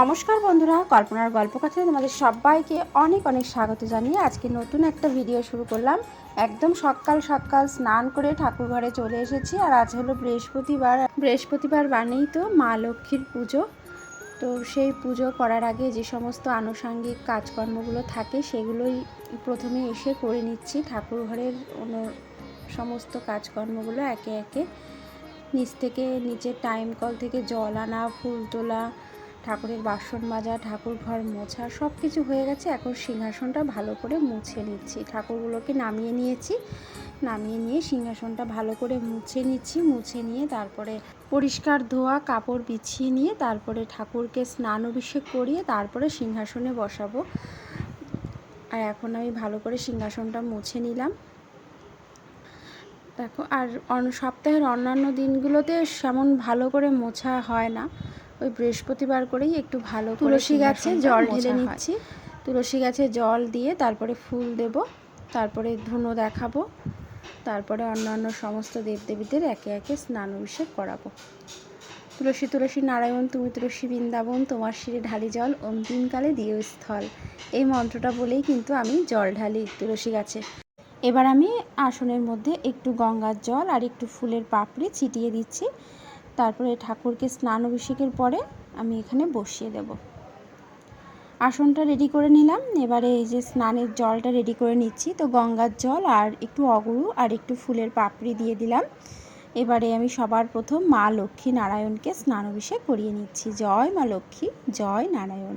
নমস্কার বন্ধুরা, কল্পনার গল্প কথায় তোমাদের সবাইকে অনেক অনেক স্বাগত জানিয়ে আজকে নতুন একটা ভিডিও শুরু করলাম। একদম সকাল সকাল স্নান করে ঠাকুর ঘরে চলে এসেছি আর আজ হলো বৃহস্পতিবার। বৃহস্পতিবার বানেই তো মা লক্ষ্মীর পুজো। তো সেই পুজো করার আগে যে সমস্ত আনুষাঙ্গিক কাজকর্মগুলো থাকে সেগুলোই প্রথমে এসে করে নিচ্ছি। ঠাকুর ঘরের সমস্ত কাজকর্মগুলো একে একে। নিচ থেকে নিচের টাইম কল থেকে জল আনা, ফুল তোলা ঠাকুরের বাসন মাজা, ঠাকুর ঘর মোছা সব কিছু হয়ে গেছে। এখন সিংহাসনটা ভালো করে মুছে নিচ্ছি। ঠাকুরগুলোকে নামিয়ে নিয়েছি। নামিয়ে নিয়ে সিংহাসনটা ভালো করে মুছে নিচ্ছি। মুছে নিয়ে তারপরে পরিষ্কার ধোয়া, কাপড় বিছিয়ে নিয়ে তারপরে ঠাকুরকে স্নান অভিষেক করিয়ে তারপরে সিংহাসনে বসাবো। আর এখন আমি ভালো করে সিংহাসনটা মুছে নিলাম। দেখো, আর সপ্তাহের অন্যান্য দিনগুলোতে সেমন ভালো করে মোছা হয় না। ওই বৃহস্পতিবার করেই একটু ভালো তুলসী গাছে জল ঢেলে নিচ্ছি। তুলসী গাছে জল দিয়ে তারপরে ফুল দেব তারপরে ধুনো দেখাবো তারপরে অন্যান্য সমস্ত দেবদেবীদের একে একে স্নান অভিষেক করাবো। তুলসী তুলসী নারায়ণ তুমি তুলসী বৃন্দাবন তোমার শিরে ঢালি জল অন্তিমকালে দিও স্থল। এই মন্ত্রটা বলেই কিন্তু আমি জল ঢালি তুলসী গাছে। এবার আমি আসনের মধ্যে একটু গঙ্গার জল আর একটু ফুলের পাপড়ি ছিটিয়ে দিচ্ছি। তারপরে ঠাকুরকে স্নান অভিষেকের পরে আমি এখানে বসিয়ে দেব। আসনটা রেডি করে নিলাম। এবারে এই যে স্নানের জলটা রেডি করে নিচ্ছি, তো গঙ্গার জল আর একটু অগুরু আর একটু ফুলের পাপড়ি দিয়ে দিলাম। এবারে আমি সবার প্রথম মা লক্ষ্মী নারায়ণকে স্নান অভিষেক করিয়ে নিচ্ছি। জয় মা লক্ষ্মী, জয় নারায়ণ।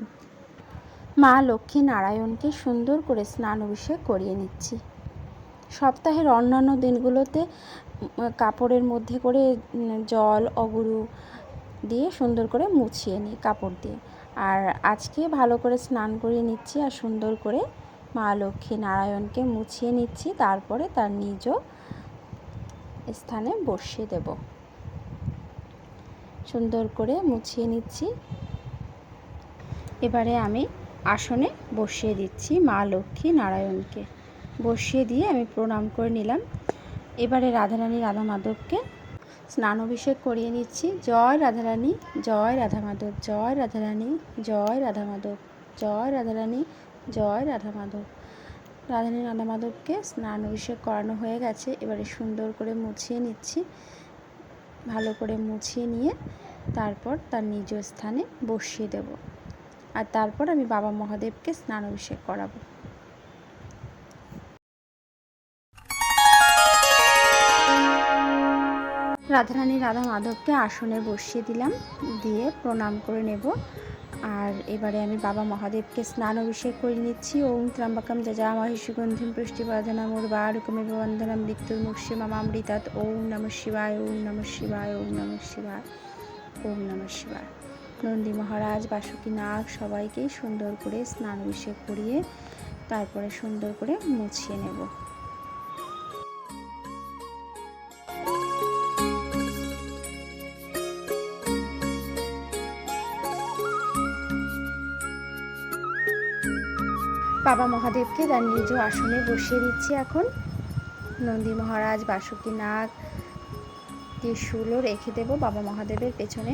মা লক্ষ্মী নারায়ণকে সুন্দর করে স্নান অভিষেক করিয়ে নিচ্ছি। সপ্তাহের অন্যান্য দিনগুলোতে কাপড়ের মধ্যে করে জল, অগুরু দিয়ে সুন্দর করে মুছিয়ে নিই কাপড় দিয়ে। আর আজকে ভালো করে স্নান করিয়ে নিচ্ছি আর সুন্দর করে মা লক্ষ্মী নারায়ণকে মুছিয়ে নিচ্ছি, তারপরে তার নিজ স্থানে বসিয়ে দেব। সুন্দর করে মুছিয়ে নিচ্ছি। এবারে আমি আসনে বসিয়ে দিচ্ছি মা লক্ষ্মী নারায়ণকে। বসিয়ে দিয়ে আমি প্রণাম করে নিলাম। এবারে রাধারানী রাধা মাধবকে স্নান অভিষেক করিয়ে নিচ্ছি। জয় রাধারানী, জয় রাধা মাধব জয় রাধারানী, জয় রাধা মাধব জয় রাধারানী, জয় রাধা মাধব রাধারানী রাধা মাধবকে স্নান অভিষেক করানো হয়ে গেছে। এবারে সুন্দর করে মুছিয়ে নিচ্ছি। ভালো করে মুছিয়ে নিয়ে তারপর তার নিজ স্থানে বসিয়ে দেব। আর তারপর আমি বাবা মহাদেবকে স্নান অভিষেক করাবো। রাধারানী রাধা মাধবকে আসনে বসিয়ে দিলাম, দিয়ে প্রণাম করে নেব। আর এবারে আমি বাবা মহাদেবকে স্নান অভিষেক করে নিচ্ছি। ওম ত্র্যম্বকম যজা মহিষুগন্ধিম পুষ্টিবর্ধনম উর্বারুকমিব বন্ধনম মৃত্যুর মুক্ষি মামামৃতাৎ ওম নম শিবায়, ওম নম শিবায়, ওম নম শিবায়, ওম নম শিবায়। নন্দী মহারাজ, বাসুকী নাগ, সবাইকেই সুন্দর করে স্নান অভিষেক করিয়ে তারপরে সুন্দর করে মুছিয়ে নেব। বাবা মহাদেবকে তার নিজ আসনে বসিয়ে দিচ্ছি এখন। নন্দী মহারাজ, বাসুকী নাগ রেখে দেব বাবা মহাদেবের পেছনে।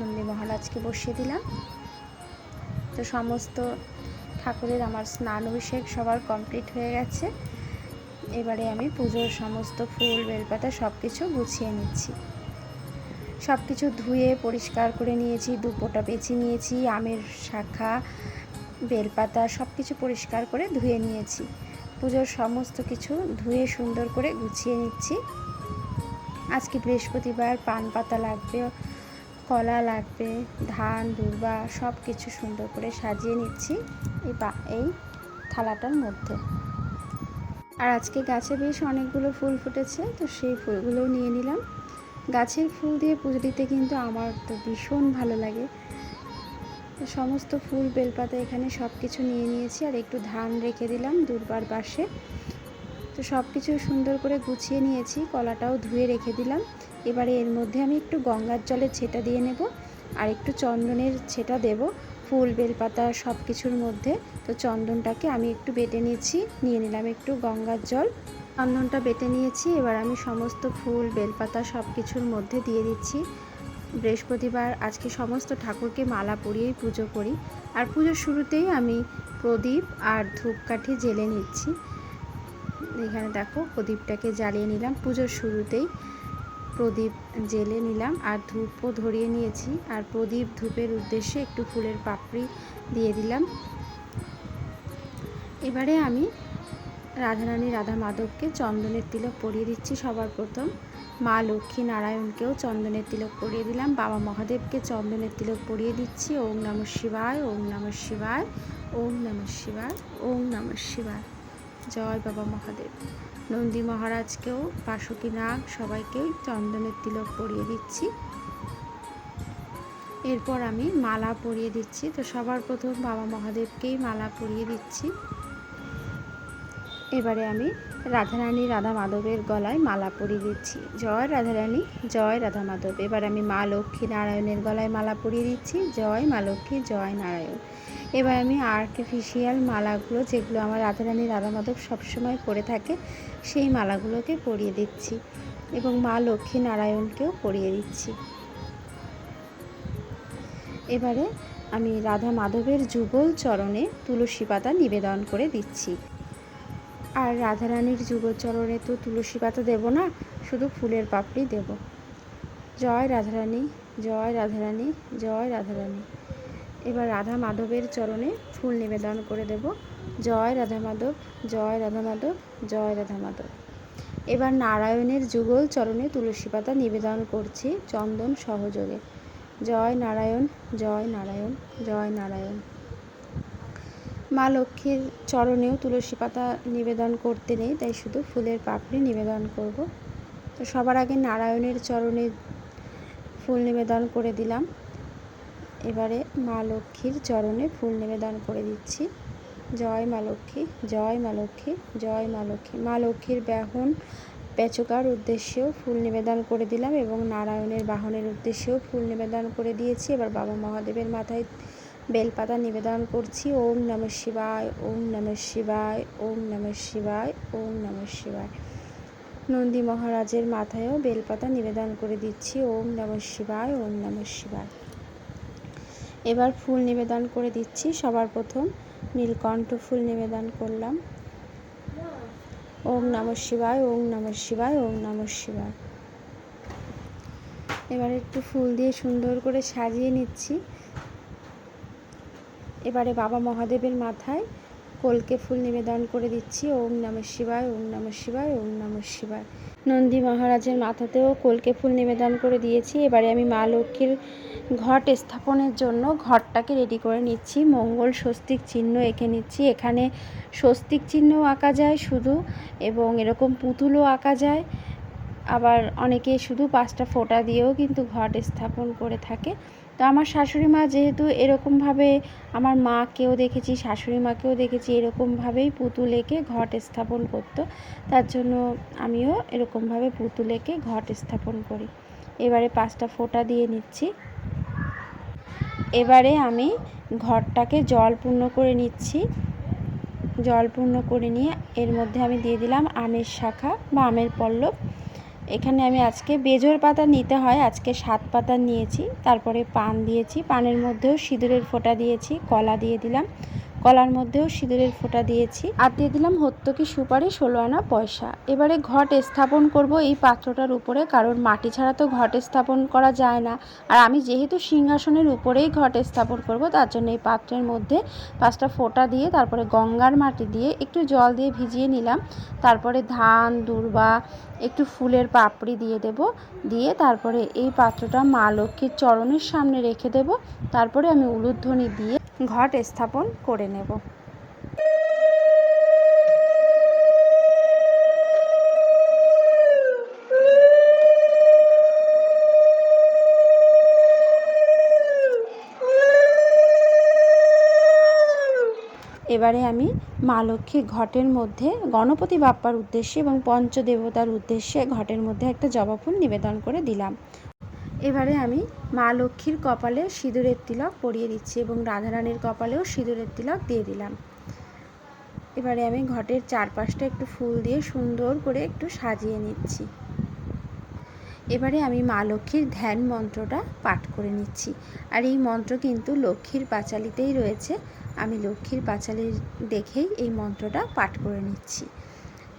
নন্দী মহারাজকে বসিয়ে দিলাম। তো সমস্ত ঠাকুরের আমার স্নান অভিষেক সবার কমপ্লিট হয়ে গেছে। এবারে আমি পুজোর সমস্ত ফুল, বেলপাতা সব কিছু গুছিয়ে নিচ্ছি। সব কিছু ধুয়ে পরিষ্কার করে নিয়েছি, দুপোটা বেছে নিয়েছি, আমের শাখা বেলপাতা সব কিছু পরিষ্কার করে ধুয়ে নিয়েছি। পুজোর সমস্ত কিছু ধুয়ে সুন্দর করে গুছিয়ে নিচ্ছি। আজকে বৃহস্পতিবার পান পাতা লাগবে, কলা লাগবে, ধান, দুর্বা সব কিছু সুন্দর করে সাজিয়ে নিচ্ছি এই এই থালাটার মধ্যে। আর আজকে গাছে বেশ অনেকগুলো ফুল ফুটেছে, তো সেই ফুলগুলোও নিয়ে নিলাম। গাছের ফুল দিয়ে পুজো দিতে কিন্তু আমার তো ভীষণ ভালো লাগে। সমস্ত ফুল বেলপাতা এখানে সব কিছু নিয়ে নিয়েছি আর একটু ধান রেখে দিলাম দুর্বার পাশে তো সব কিছু সুন্দর করে গুছিয়ে নিয়েছি, কলাটাও ধুয়ে রেখে দিলাম। এবারে এর মধ্যে আমি একটু গঙ্গার জলের ছেটা দিয়ে নেব আর একটু চন্দনের ছেটা দেব ফুল, বেলপাতা সব কিছুর মধ্যে। তো চন্দনটাকে আমি একটু বেটে নিয়েছি, নিয়ে নিলাম একটু গঙ্গার জল। চন্দনটা বেটে নিয়েছি, এবার আমি সমস্ত ফুল, বেলপাতা সব কিছুর মধ্যে দিয়ে দিচ্ছি। বৃহস্পতিবার আজকে সমস্ত ঠাকুরকে মালা পরিয়েই পুজো করি। আর পুজোর শুরুতেই আমি প্রদীপ আর ধূপকাঠি জেলে নিচ্ছি। এখানে দেখো প্রদীপটাকে জ্বালিয়ে নিলাম। পুজোর শুরুতেই প্রদীপ জেলে নিলাম আর ধূপও ধরিয়ে নিয়েছি। আর প্রদীপ ধূপের উদ্দেশ্যে একটু ফুলের পাপড়ি দিয়ে দিলাম। এবারে আমি রাধারানী রাধা মাধবকে চন্দনের তিলক পরিয়ে দিচ্ছি সবার প্রথম। মা লক্ষ্মী নারায়ণকেও চন্দনের তিলক পরিয়ে দিলাম। বাবা মহাদেবকে চন্দনের তিলক পরিয়ে দিচ্ছি। ওম নম শিবায়, ওম নম শিবায়, ওম নম শিবায়, ওম নম শিবায়। জয় বাবা মহাদেব। নন্দী মহারাজকেও বাসুকী নাগ সবাইকেই চন্দনের তিলক পরিয়ে দিচ্ছি। এরপর আমি মালা পরিয়ে দিচ্ছি। তো সবার প্রথম বাবা মহাদেবকেই মালা পরিয়ে দিচ্ছি। এবারে আমি রাধারানী রাধা মাধবের গলায় মালা পরিয়ে দিচ্ছি। জয় রাধারানী, জয় রাধা মাধব। এবার আমি মা লক্ষ্মী নারায়ণের গলায় মালা পরিয়ে দিচ্ছি। জয় মা লক্ষ্মী, জয় নারায়ণ। এবার আমি আর্টিফিশিয়াল মালাগুলো যেগুলো আমার রাধারানী রাধা মাধব সবসময় পরে থাকে, সেই মালাগুলোকে পরিয়ে দিচ্ছি এবং মা লক্ষ্মী নারায়ণকেও পরিয়ে দিচ্ছি। এবারে আমি রাধা মাধবের যুগল চরণে তুলসী পাতা নিবেদন করে দিচ্ছি। আর রাধারানীর যুগচরণে তো তুলসী পাতা দেবো না, শুধু ফুলের পাপড়ি দেব। জয় রাধারানী জয় রাধারানী জয় রাধারানী। এবার রাধা মাধবের চরণে ফুল নিবেদন করে দেব। জয় রাধা মাধব, জয় রাধা মাধব, জয় রাধা মাধব। এবার নারায়ণের যুগল চরণে তুলসী পাতা নিবেদন করছি চন্দন সহযোগে। জয় নারায়ণ জয় নারায়ণ জয় নারায়ণ। মা লক্ষ্মীর চরণেও তুলসী পাতা নিবেদন করতে নেই, তাই শুধু ফুলের পাপড়ি নিবেদন করব। তো সবার আগে নারায়ণের চরণে ফুল নিবেদন করে দিলাম। এবারে মা লক্ষ্মীর চরণে ফুল নিবেদন করে দিচ্ছি। জয় মা লক্ষ্মী, জয় মা লক্ষ্মী, জয় মা লক্ষ্মী। মা লক্ষ্মীর ব্যাহন পেচকার উদ্দেশ্যেও ফুল নিবেদন করে দিলাম এবং নারায়ণের বাহনের উদ্দেশ্যেও ফুল নিবেদন করে দিয়েছি। এবার বাবা মহাদেবের মাথায় বেলপাতা নিবেদন করছি। ওম নম শিবায়, ওম নম শিবায়, ওম নম শিবায়, ওম নম শিবায়। নন্দী মহারাজের মাথায়ও বেলপাতা নিবেদন করে দিচ্ছি। ওম নম শিবায়, ওম নম শিবায়। এবার ফুল নিবেদন করে দিচ্ছি। সবার প্রথম নীলকণ্ঠ ফুল নিবেদন করলাম। ওম নম শিবায়, ওম নম শিবায়, ওম নম শিবায়। এবার একটু ফুল দিয়ে সুন্দর করে সাজিয়ে নিচ্ছি। এবারে বাবা মহাদেবের মাথায় কলকে ফুল নিবেদন করে দিচ্ছি। ওম নম শিবায়, ওম নম শিবায়, ওম নম শিবায়। নন্দী মহারাজের মাথাতেও কলকে ফুল নিবেদন করে দিয়েছি। এবারে আমি মা লক্ষ্মীর ঘট স্থাপনের জন্য ঘরটাকে রেডি করে নিচ্ছি। মঙ্গল স্বস্তিক চিহ্ন এঁকে নিচ্ছি। এখানে স্বস্তিক চিহ্নও আঁকা যায় শুধু, এবং এরকম পুতুলও আঁকা যায়। আবার অনেকে শুধু পাঁচটা ফোঁটা দিয়েও কিন্তু ঘট স্থাপন করে থাকে। তো আমার শাশুড়ি মা যেহেতু এরকমভাবে আমার মাকেও দেখেছি, শাশুড়ি মাকেও দেখেছি, এরকমভাবেই পুতুল এঁকে ঘট স্থাপন করতো। তার জন্য আমিও এরকমভাবে পুতুল এঁকে ঘট স্থাপন করি। এবারে পাঁচটা ফোঁটা দিয়ে নিচ্ছি। এবারে আমি ঘরটাকে জল পূর্ণ করে নিচ্ছি। জল পূর্ণ করে নিয়ে এর মধ্যে আমি দিয়ে দিলাম আমের শাখা বা আমের পল্লব। এখানে আমি আজকে বেজোর পাতা নিতে হয়। আজকে সাত পাতা নিয়েছি। তারপরে পান দিয়েছি। পানের মধ্যেও সিঁদুরের ফোঁটা দিয়েছি, কলা দিয়ে দিলাম। কলার মধ্যেও সিঁদুরের ফোঁটা দিয়েছি। আর দিয়ে দিলাম হত্যকি সুপারি, ষোলো আনা পয়সা। এবারে ঘট স্থাপন করব এই পাত্রটার উপরে, কারণ মাটি ছাড়া তো ঘট স্থাপন করা যায় না। আর আমি যেহেতু সিংহাসনের উপরেই ঘট স্থাপন করব, তার জন্য এই পাত্রের মধ্যে পাঁচটা ফোঁটা দিয়ে, তারপরে গঙ্গার মাটি দিয়ে একটু জল দিয়ে ভিজিয়ে নিলাম। তারপরে ধান, দুর্বা, একটু ফুলের পাপড়ি দিয়ে দেব। দিয়ে তারপরে এই পাত্রটা মা লক্ষ্মীর চরণের সামনে রেখে দেব। তারপরে আমি উলুধ্বনি দিয়ে ঘট স্থাপন করে নেব। এবারে আমি মা লক্ষ্মী ঘটের মধ্যে গণপতি বাপ্পার উদ্দেশ্যে এবং পঞ্চদেবতার উদ্দেশ্যে ঘটের মধ্যে একটা জবা ফুল নিবেদন করে দিলাম। এবারে আমি মা লক্ষ্মীর কপালে সিঁদুরের তিলক পরিয়ে দিচ্ছি এবং রাধারানীর কপালেও সিঁদুরের তিলক দিয়ে দিলাম। এবারে আমি ঘটের চারপাশটা একটু ফুল দিয়ে সুন্দর করে একটু সাজিয়ে নিচ্ছি। এবারে আমি মা লক্ষ্মীর ধ্যান মন্ত্রটা পাঠ করে নিচ্ছি। আর এই মন্ত্র কিন্তু লক্ষ্মীর পাঁচালিতেই রয়েছে। আমি লক্ষ্মীর পাঁচালি দেখেই এই মন্ত্রটা পাঠ করে নিচ্ছি।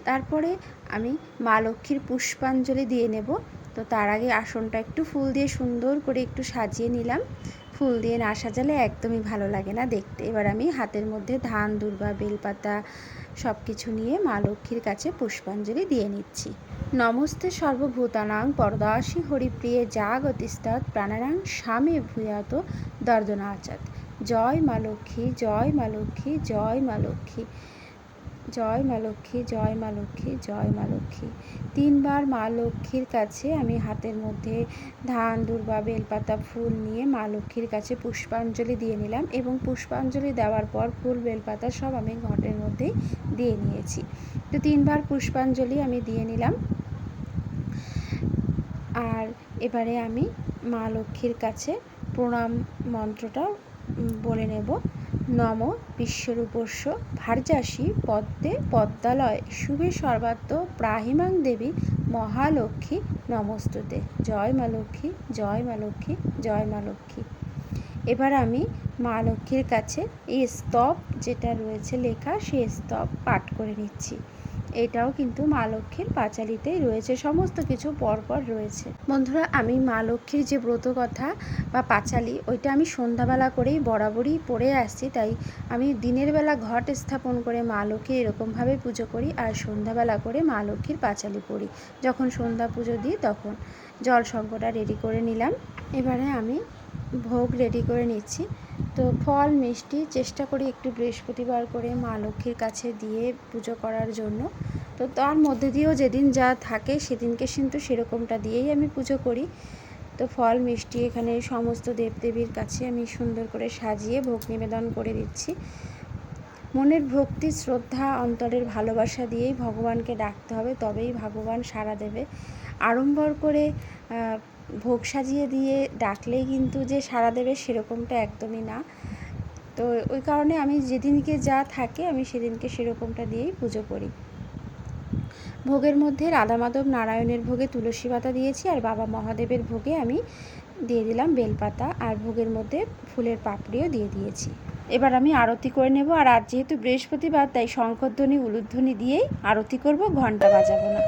তারপরে আমি মা লক্ষ্মীর পুষ্পাঞ্জলি দিয়ে নেব। তো তার আগে আসনটা একটু ফুল দিয়ে সুন্দর করে একটু সাজিয়ে নিলাম। ফুল দিয়ে না সাজালে একদমই ভালো লাগে না দেখতে। এবার আমি হাতের মধ্যে ধান, দুর্বা, বেলপাতা সব কিছু নিয়ে মা লক্ষ্মীর কাছে পুষ্পাঞ্জলি দিয়ে নিচ্ছি। নমস্তে সর্বভূতানাং পরদাসী হরিপ্রিয়ে জাগতিস্তৎ প্রাণানাং স্বামী ভূয়াত দর্দনাচাত। জয় মা লক্ষ্মী, জয় মা লক্ষ্মী, জয় মা লক্ষ্মী। জয় মা লক্ষ্মী, জয় মা লক্ষ্মী, জয় মা লক্ষ্মী। তিনবার মা লক্ষ্মীর কাছে আমি হাতের মধ্যে ধান, দুর্বা, বেলপাতা, ফুল নিয়ে মা লক্ষ্মীর কাছে পুষ্পাঞ্জলি দিয়ে নিলাম এবং পুষ্পাঞ্জলি দেওয়ার পর ফুল, বেলপাতা সব আমি ঘটের মধ্যেই দিয়ে নিয়েছি। তো তিনবার পুষ্পাঞ্জলি আমি দিয়ে নিলাম। আর এবারে আমি মা লক্ষ্মীর কাছে প্রণাম মন্ত্রটা বলে নেব। নম বিশ্বরূপস্য ভার্যাসী পদ্মে পদ্মালয় শুভে সর্বাত্ম প্রাহিমাং দেবী মহালক্ষ্মী নমস্তুতে। জয় মা লক্ষ্মী, জয় মা লক্ষ্মী, জয় মা লক্ষ্মী। এবার আমি মা লক্ষ্মীর কাছে এই স্তব যেটা রয়েছে লেখা, সেই স্তব পাঠ করে নিচ্ছি। এটাও কিন্তু মা লক্ষ্মীর পাঁচালিতেই রয়েছে। সমস্ত কিছু পরপর রয়েছে। বন্ধুরা, আমি মা লক্ষ্মীর যে ব্রত কথা বা পাঁচালি, ওইটা আমি সন্ধ্যাবেলা করেই বরাবরই পড়ে আসছি। তাই আমি দিনের বেলা ঘট স্থাপন করে মা লক্ষ্মীর এরকমভাবে পুজো করি আর সন্ধ্যাবেলা করে মা লক্ষ্মীর পাঁচালি পড়ি। যখন সন্ধ্যা পুজো দিই, তখন জল সংকটা রেডি করে নিলাম। এবারে আমি ভোগ রেডি করে নিচ্ছি। তো ফল, মিষ্টি চেষ্টা করি একটু বৃহস্পতিবার করে মা লক্ষ্মীর কাছে দিয়ে পুজো করার জন্য। তো তার মধ্যে দিয়েও যেদিন যা থাকে সেদিনকে কিন্তু সেরকমটা দিয়েই আমি পুজো করি। তো ফল, মিষ্টি এখানে সমস্ত দেবদেবীর কাছে আমি সুন্দর করে সাজিয়ে ভোগ নিবেদন করে দিচ্ছি। মনের ভক্তি, শ্রদ্ধা, অন্তরের ভালোবাসা দিয়েই ভগবানকে ডাকতে হবে, তবেই ভগবান সাড়া দেবে। আড়ম্বর করে ভোগ সাজিয়ে দিয়ে ডাকলেই কিন্তু যে সাড়া দেবে সেরকমটা একদমই না। তো ওই কারণে আমি যেদিনকে যা থাকে আমি সেদিনকে সেরকমটা দিয়েই পুজো করি। ভোগের মধ্যে রাধা মাধব নারায়ণের ভোগে তুলসী পাতা দিয়েছি আর বাবা মহাদেবের ভোগে আমি দিয়ে দিলাম বেলপাতা আর ভোগের মধ্যে ফুলের পাপড়িও দিয়ে দিয়েছি। এবার আমি আরতি করে নেব আর আজ যেহেতু বৃহস্পতিবার তাই শঙ্করধ্বনি, উলুধ্বনি দিয়েই আরতি করব ঘণ্টা বাজাবো না।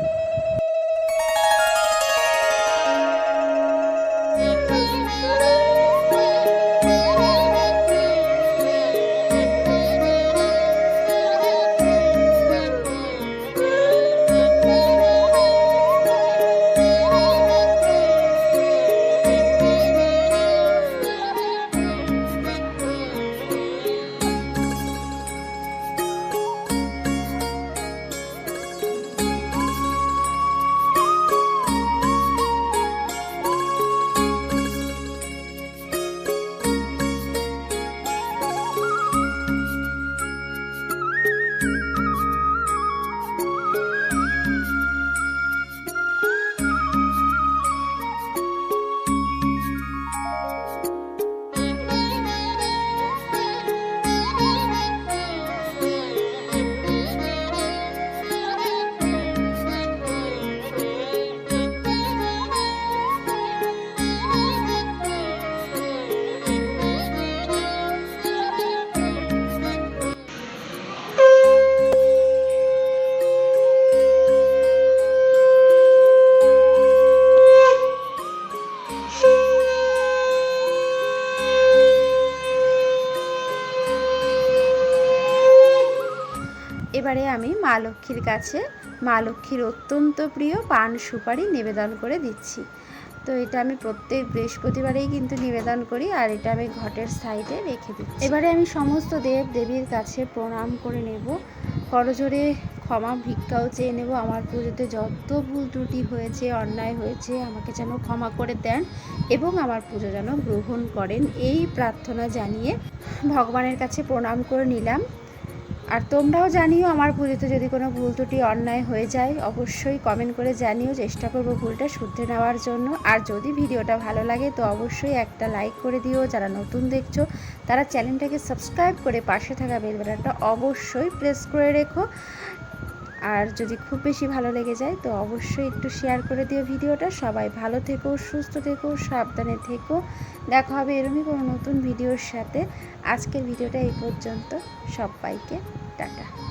এবারে আমি মা লক্ষ্মীর কাছে, মা লক্ষ্মীর অত্যন্ত প্রিয় পান সুপারি নিবেদন করে দিচ্ছি। তো এটা আমি প্রত্যেক বৃহস্পতিবারেই কিন্তু নিবেদন করি আর এটা আমি ঘটের সাইডে রেখে দিচ্ছি। এবারে আমি সমস্ত দেব দেবীর কাছে প্রণাম করে নেব। করজোরে ক্ষমা ভিক্ষাও চেয়ে নেব। আমার পুজোতে যত ভুল ত্রুটি হয়েছে, অন্যায় হয়েছে, আমাকে যেন ক্ষমা করে দেন এবং আমার পুজো যেন গ্রহণ করেন, এই প্রার্থনা জানিয়ে ভগবানের কাছে প্রণাম করে নিলাম। আর তোমরাও জানিও আমার পুজোতে যদি কোনো ভুল ত্রুটি, অন্যায় হয়ে যায়, অবশ্যই কমেন্ট করে জানিও। চেষ্টা করব ভুলটা শুদ্ধে নেওয়ার জন্য। আর যদি ভিডিওটা ভালো লাগে, তো অবশ্যই একটা লাইক করে দিও। যারা নতুন দেখছ, তারা চ্যানেলটাকে সাবস্ক্রাইব করে পাশে থাকা বেল বাটনটা অবশ্যই প্রেস করে রেখো। আর যদি খুব বেশি ভালো লেগে যায়, তো অবশ্যই একটু শেয়ার করে দিও ভিডিওটা। সবাই ভালো থেকো, সুস্থ থেকো, সাবধানে থেকো। দেখা হবে এরমই কোনো নতুন ভিডিওর সাথে। আজকের ভিডিওটা এই পর্যন্ত। সবাইকে টাটা।